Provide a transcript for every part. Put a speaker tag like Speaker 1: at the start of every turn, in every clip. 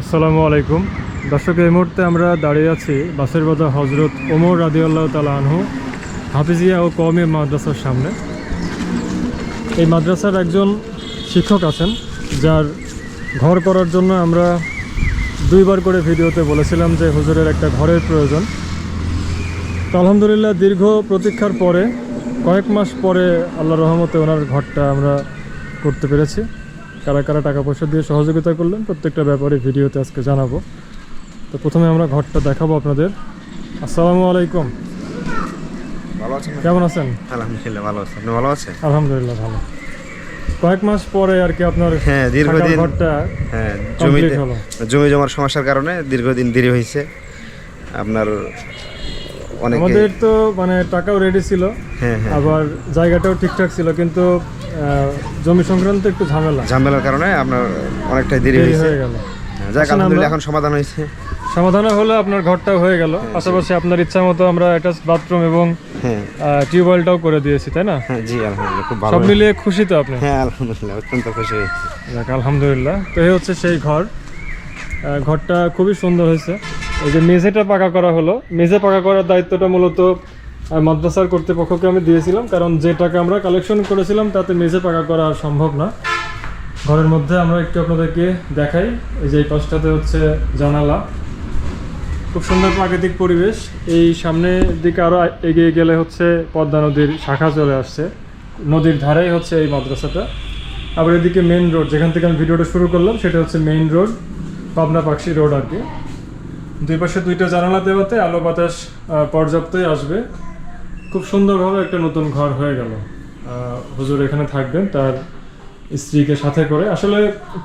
Speaker 1: আসসালামু আলাইকুম। দর্শক, এই মুহূর্তে আমরা দাঁড়িয়ে আছি বাসের বাজার হজরত ওমর রাদিউল্লাহ তালা আনহু, হাফিজিয়া ও কওমি মাদ্রাসার সামনে। এই মাদ্রাসার একজন শিক্ষক আছেন, যার ঘর করার জন্য আমরা দুইবার করে ভিডিওতে বলেছিলাম যে হুজুরের একটা ঘরের প্রয়োজন। তো আলহামদুলিল্লাহ, দীর্ঘ প্রতীক্ষার পরে, কয়েক মাস পরে আল্লাহ রহমতে ওনার ঘরটা আমরা করতে পেরেছি। কারা কারা টাকা পয়সা দিয়ে সহযোগিতা করলেন প্রত্যেকটা ব্যাপারে ভিডিওতে আজকে জানাব। তো প্রথমে আমরা ঘরটা দেখাবো আপনাদের। আসসালামু আলাইকুম।
Speaker 2: ভালো আছেন
Speaker 1: কেমন আছেন?
Speaker 2: আলহামদুলিল্লাহ ভালো আছেন আপনি ভালো আছেন?
Speaker 1: আলহামদুলিল্লাহ ভালো। কয়েক মাস পরে আর কি আপনার
Speaker 2: হ্যাঁ, দীর্ঘদিন-
Speaker 1: ঘরটা
Speaker 2: হ্যাঁ জমিতে জমি জমার সমস্যার কারণে দীর্ঘদিন দেরি হয়েছে। আপনার অনেকে
Speaker 1: আমাদের তো মানে টাকাও রেডি ছিল
Speaker 2: হ্যাঁ হ্যাঁ।
Speaker 1: আবার জায়গাটাও ঠিকঠাক ছিল কিন্তু জমি সংক্রান্ত একটু ঝামেলা।
Speaker 2: ঝামেলার কারণে আপনার অনেকটাই দেরি
Speaker 1: হয়ে গেল।
Speaker 2: হ্যাঁ, যাক আলহামদুলিল্লাহ এখন সমাধান হয়েছে।
Speaker 1: সমাধান হলে আপনার ঘরটাও হয়ে গেল। পাশাপাশি আপনার ইচ্ছা মতো আমরা অ্যাটাচ বাথরুম এবং
Speaker 2: হ্যাঁ।
Speaker 1: টিউবওয়েলটাও করে দিয়েছি তাই না?
Speaker 2: হ্যাঁ জি আলহামদুলিল্লাহ খুব ভালো।
Speaker 1: সব মিলিয়ে খুশি তো আপনি?
Speaker 2: হ্যাঁ আলহামদুলিল্লাহ অত্যন্ত খুশি হয়েছে।
Speaker 1: যাক আলহামদুলিল্লাহ। তো এই হচ্ছে সেই ঘর। ঘরটা খুবই সুন্দর হয়েছে। এই যে মেঝেটা পাকা করা হলো মেঝে পাকা করার দায়িত্বটা মূলত মাদ্রাসার কর্তৃপক্ষকে আমি দিয়েছিলাম, কারণ যে টাকা আমরা কালেকশন করেছিলাম তাতে মেঝে পাকা করা আর সম্ভব না। ঘরের মধ্যে আমরা একটু আপনাদেরকে দেখাই, এই যে এই পাশটাতে হচ্ছে জানালা। খুব সুন্দর প্রাকৃতিক পরিবেশ। এই সামনের দিকে আরও এগিয়ে গেলে হচ্ছে পদ্মা নদীর শাখা চলে আসছে। নদীর ধারেই হচ্ছে এই মাদ্রাসাটা। আবার এদিকে মেইন রোড যেখান থেকে আমি ভিডিওটা শুরু করলাম, সেটা হচ্ছে main road Pabna Pakshi road আর কি। দুই পাশে দুইটা জানালা দেওয়াতে আলো বাতাস পর্যাপ্তই আসবে। খুব সুন্দরভাবে একটা নতুন ঘর হয়ে গেল। হুজুর এখানে থাকবেন, তার স্ত্রীকে সাথে করে। আসলে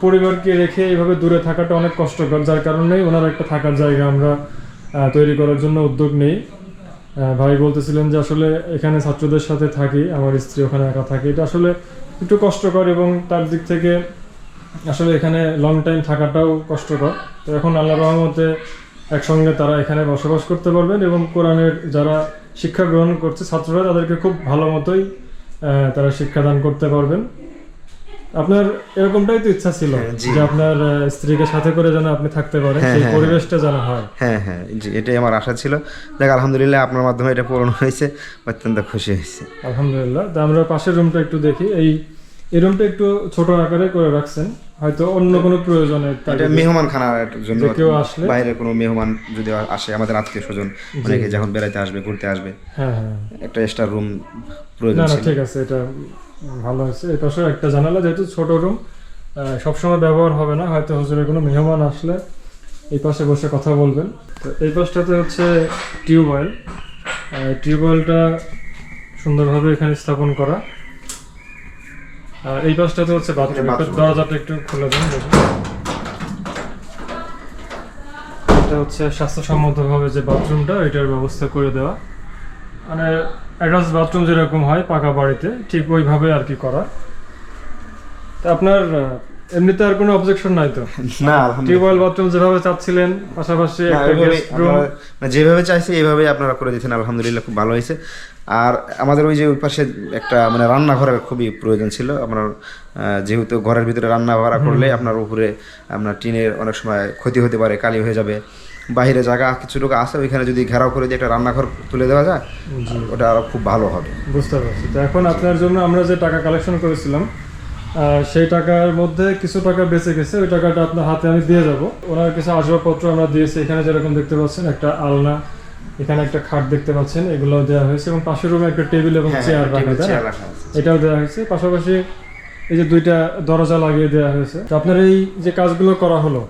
Speaker 1: পরিবারকে রেখে এইভাবে দূরে থাকাটা অনেক কষ্টকর, যার কারণেই ওনার একটা থাকার জায়গা আমরা তৈরি করার জন্য উদ্যোগ নেই। ভাই বলতেছিলেন যে আসলে এখানে ছাত্রদের সাথে থাকি, আমার স্ত্রী ওখানে একা থাকে। এটা আসলে একটু কষ্টকর এবং তার দিক থেকে আসলে এখানে লং টাইম থাকাটাও কষ্টকর। তো এখন আল্লাহ রহমতে একসঙ্গে তারা এখানে বসবাস করতে পারবেন এবং কোরআনের যারা শিক্ষা গ্রহণ করছে ছাত্ররা তাদেরকে খুব ভালো মতোই তারা শিক্ষাদান করতে পারবেন। আপনার এরকমটাই তো ইচ্ছা ছিল
Speaker 2: হ্যাঁ,
Speaker 1: যে আপনার স্ত্রীকে সাথে করে যেন আপনি থাকতে পারেন
Speaker 2: হ্যাঁ,
Speaker 1: সেই
Speaker 2: হ্যাঁ,
Speaker 1: পরিবেশটা যেন হয়।
Speaker 2: হ্যাঁ। হ্যাঁ জি এটাই আমার আশা ছিল। দেখ আলহামদুলিল্লাহ আপনার মাধ্যমে এটা পূরণ হয়েছে অত্যন্ত খুশি হয়েছে।
Speaker 1: আলহামদুলিল্লাহ। তা আমরা পাশের রুমটা একটু দেখি। এই এই রুমটা একটু ছোট আকারে করে রাখছেন। হয়তো অন্য কোনো প্রয়োজনে
Speaker 2: এটা মেহমান খানার জন্য
Speaker 1: কেউ আসলে?
Speaker 2: বাইরে কোনো মেহমান যদি আসে আমাদের আত্মীয় স্বজন অনেকে যখন বেড়াইতে আসবে ঘুরতে আসবে
Speaker 1: হ্যাঁ হ্যাঁ।
Speaker 2: একটা এক্সট্রা রুম প্রয়োজন
Speaker 1: না ঠিক আছে এটা ভালো হয়েছে। এই পাশে একটা জানালা যেহেতু ছোট রুম সবসময় ব্যবহার হবে না। হয়তো হুজুরের কোনো মেহমান আসলে এই পাশে বসে কথা বলবেন। তো এই পাশটাতে হচ্ছে টিউবওয়েল টিউবওয়েলটা সুন্দরভাবে এখানে স্থাপন করা। আর এই পাশটাতে হচ্ছে বাথরুম। দরজাটা একটু খুলে দেন এটা হচ্ছে স্বাস্থ্যসম্মতভাবে যে বাথরুমটা এটার ব্যবস্থা করে দেওয়া। মানে অ্যাডাস বাথরুম যেরকম হয় পাকা বাড়িতে ঠিক ওইভাবে আর কি করা। তা আপনার এমনিতে আর কোনো অবজেকশন নাই তো?
Speaker 2: না
Speaker 1: টিউবওয়েল বাথরুম যেভাবে চাচ্ছিলেন পাশাপাশি একটা গেস্ট রুম
Speaker 2: যেভাবে চাইছি এইভাবেই আপনারা করে দিচ্ছেন আলহামদুলিল্লাহ খুব ভালো হয়েছে। আর আমাদের ওই যে ওই পাশে একটা মানে রান্নাঘরের খুবই প্রয়োজন ছিল। আপনার যেহেতু ঘরের ভিতরে রান্না ভাড়া করলে আপনার উপরে আপনার টিনের অনেক সময় ক্ষতি হতে পারে কালি হয়ে যাবে। বাইরে জায়গা কিছু লোক আছে ওইখানে যদি ঘেরাও করে দিয়ে একটা রান্নাঘর তুলে দেওয়া যায় ওটা আরও খুব ভালো হবে।
Speaker 1: বুঝতে পারছি। তো এখন আপনার জন্য আমরা যে টাকা কালেকশন করেছিলাম সেই টাকার মধ্যে কিছু টাকা বেঁচে গেছে ওই টাকাটা আপনার হাতে আমি দিয়ে যাব ওনার কিছু আসবাবপত্র আমরা দিয়েছি এখানে যেরকম দেখতে পাচ্ছেন একটা আলনা এখানে একটা খাট দেখতে পাচ্ছেন এগুলো দেওয়া হয়েছে এবং পাশের রুমে একটা টেবিল এবং
Speaker 2: হ্যাঁ,
Speaker 1: চেয়ার
Speaker 2: হ্যাঁ,
Speaker 1: রাখা?
Speaker 2: চেয়ার রাখা আছে।
Speaker 1: এটাও দেওয়া হয়েছে পাশাপাশি এই যে দুইটা দরজা লাগিয়ে দেওয়া হয়েছে তো আপনার এই যে কাজগুলো করা হলো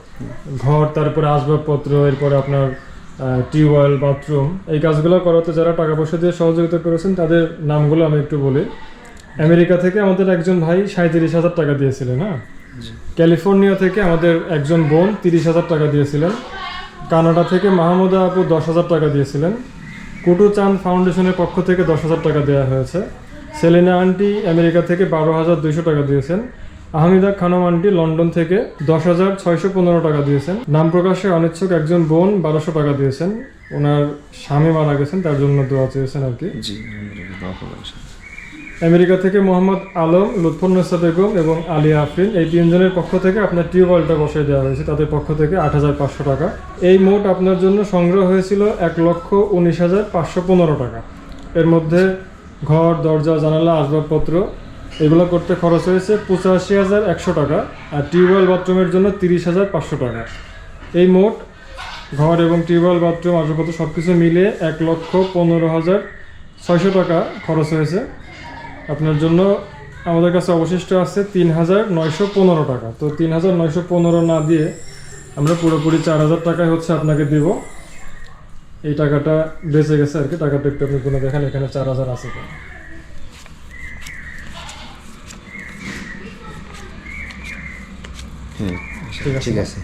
Speaker 1: ঘর তারপরে আসবাবপত্র এরপরে আপনার টিউবওয়েল বাথরুম এই কাজগুলো করাতে যারা টাকা পয়সা দিয়ে সহযোগিতা করেছেন তাদের নামগুলো আমি একটু বলি আমেরিকা থেকে আমাদের একজন ভাই সাঁত্রিশ হাজার টাকা দিয়েছিলেন হ্যাঁ? ক্যালিফোর্নিয়া থেকে আমাদের একজন বোন তিরিশ হাজার টাকা দিয়েছিলেন। কানাডা থেকে মাহমুদা আপু দশ হাজার টাকা দিয়েছিলেন। কুটু চাঁদ ফাউন্ডেশনের পক্ষ থেকে দশ হাজার টাকা দেওয়া হয়েছে। সেলিনা আন্টি আমেরিকা থেকে বারো হাজার দুইশো টাকা দিয়েছেন। আহমিদা খানম আন্টি লন্ডন থেকে দশ হাজার ছয়শো পনেরো টাকা দিয়েছেন। নাম প্রকাশে অনিচ্ছুক একজন বোন বারোশো টাকা দিয়েছেন। ওনার স্বামী মারা গেছেন, তার জন্য দোয়া চেয়েছেন আর কি।
Speaker 2: জি আলহামদুলিল্লাহ, দোয়া করবেন ইনশাআল্লাহ।
Speaker 1: আমেরিকা থেকে মোহাম্মদ আলম লুৎফুন্নেসা বেগম এবং আলিয়া আফরিন এই তিনজনের পক্ষ থেকে আপনার টিউবওয়েলটা বসিয়ে দেওয়া হয়েছে, তাদের পক্ষ থেকে আট হাজার পাঁচশো টাকা। এই মোট আপনার জন্য সংগ্রহ হয়েছিল এক লক্ষ উনিশ হাজার পাঁচশো পনেরো টাকা। এর মধ্যে ঘর, দরজা, জানালা, আসবাবপত্র, এগুলো করতে খরচ হয়েছে পঁচাশি হাজার একশো টাকা আর টিউবওয়েল বাথরুমের জন্য তিরিশ হাজার পাঁচশো টাকা। এই মোট ঘর এবং টিউবওয়েল, বাথরুম, আসবাবপত্র সব কিছু মিলিয়ে এক লক্ষ পনেরো হাজার ছয়শো টাকা খরচ হয়েছে। আপনার জন্য আমাদের কাছে অবশিষ্ট আছে তিন হাজার নয়শো পনেরো টাকা। তো তিন হাজার নয়শো পনেরো না দিয়ে আমরা পুরোপুরি চার হাজার টাকায় হচ্ছে আপনাকে দিব। এই টাকাটা বেঁচে গেছে আর কি। টাকাটা একটু আপনি কোনো দেখেন এখানে চার হাজার আছে তো ঠিক আছে।
Speaker 2: ঠিক আছে।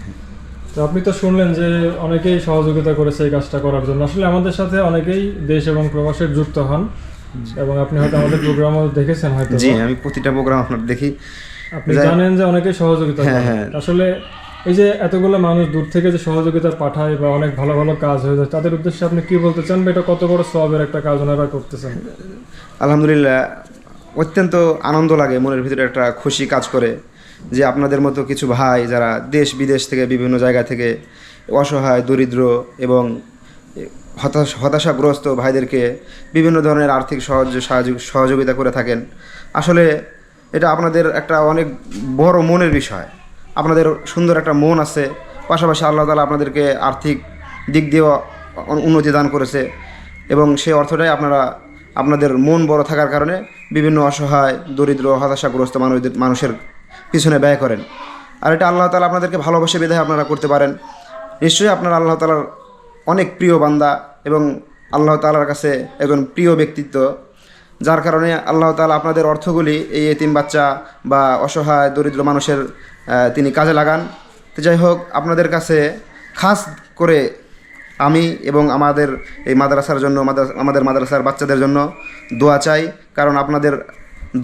Speaker 1: তো আপনি তো শুনলেন যে অনেকেই সহযোগিতা করেছে এই কাজটা করার জন্য। আসলে আমাদের সাথে অনেকেই দেশ এবং প্রবাসের যুক্ত হন। এবং আপনি হয়তো আমাদের প্রোগ্রামও দেখেছেন হয়তো
Speaker 2: জি আমি প্রতিটা প্রোগ্রাম আপনার দেখি।
Speaker 1: আপনি জানেন যে অনেকে সহযোগিতা
Speaker 2: হ্যাঁ, হ্যাঁ।
Speaker 1: আসলে এই যে এতগুলো মানুষ দূর থেকে যে সহযোগিতা পাঠায় বা অনেক ভালো ভালো কাজ হয়ে যায় তাদের উদ্দেশ্যে আপনি কি বলতে চান বা এটা কত বড় সবের একটা কাজ ওনারা করতেছেন?
Speaker 2: আলহামদুলিল্লাহ অত্যন্ত আনন্দ লাগে মনের ভিতরে একটা খুশি কাজ করে যে আপনাদের মতো কিছু ভাই যারা দেশ বিদেশ থেকে বিভিন্ন জায়গা থেকে অসহায় দরিদ্র এবং হতাশ হতাশাগ্রস্ত ভাইদেরকে বিভিন্ন ধরনের আর্থিক সহজ সাহায্য- সহযোগিতা করে থাকেন। আসলে এটা আপনাদের একটা অনেক বড় মনের বিষয়। আপনাদের সুন্দর একটা মন আছে, পাশাপাশি আল্লাহ তালা আপনাদেরকে আর্থিক দিক দিয়েও উন্নতি দান করেছে এবং সেই অর্থটাই আপনারা আপনাদের মন বড় থাকার কারণে বিভিন্ন অসহায়, দরিদ্র, হতাশাগ্রস্ত মানুষদের মানুষের পিছনে ব্যয় করেন। আর এটা আল্লাহ তালা আপনাদেরকে ভালোবাসে বিধায় আপনারা করতে পারেন। নিশ্চয়ই আপনারা আল্লাহ তালার অনেক প্রিয় বান্দা। এবং আল্লাহ তালার কাছে একজন প্রিয় ব্যক্তিত্ব, যার কারণে আল্লাহ তালা আপনাদের অর্থগুলি এই এতিম বাচ্চা বা অসহায় দরিদ্র মানুষের তিনি কাজে লাগান। তো যাই হোক, আপনাদের কাছে খাস করে আমি এবং আমাদের এই মাদ্রাসার জন্য আমাদের মাদ্রাসার বাচ্চাদের জন্য দোয়া চাই। কারণ আপনাদের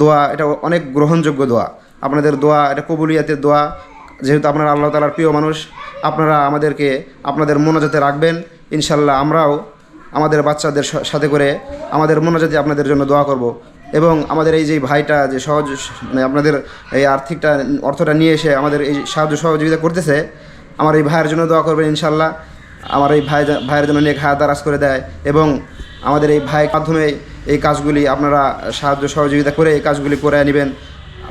Speaker 2: দোয়া এটা অনেক গ্রহণযোগ্য দোয়া। আপনাদের দোয়া এটা কবুলিয়াতের দোয়া। যেহেতু আপনারা আল্লাহ তালার প্রিয় মানুষ, আপনারা আমাদেরকে আপনাদের মোনাজাতে রাখবেন। ইনশাল্লাহ আমরাও আমাদের বাচ্চাদের সাথে করে আমাদের মোনাজাতে আপনাদের জন্য দোয়া করব। এবং আমাদের এই যে ভাইটা যে সহজ মানে আপনাদের এই আর্থিকটা, অর্থটা নিয়ে এসে আমাদের এই সাহায্য সহযোগিতা করতেছে, আমার এই ভাইয়ের জন্য দোয়া করবেন ইনশাল্লাহ। আমার এই ভাই, ভাইয়ের জন্য নেক হায়াত দারাজ করে দেয় এবং আমাদের এই ভাইয়ের মাধ্যমে এই কাজগুলি আপনারা সাহায্য সহযোগিতা করে এই কাজগুলি করে নেবেন।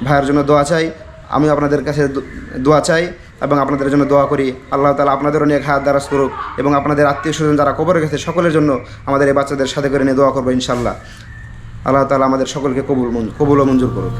Speaker 2: ভাইয়ের জন্য দোয়া চাই আমি আপনাদের কাছে দোয়া চাই। এবং আপনাদের জন্য দোয়া করি। আল্লাহ তালা আপনাদেরও নিয়ে হায়াত দ্বারা স্বরূপ এবং আপনাদের আত্মীয় স্বজন যারা কবর গেছে সকলের জন্য আমাদের এই বাচ্চাদের সাথে করে নিয়ে দোয়া করব ইনশাল্লাহ আল্লাহ তালা আমাদের সকলকে কবুল কবুল ও মঞ্জুর করুক।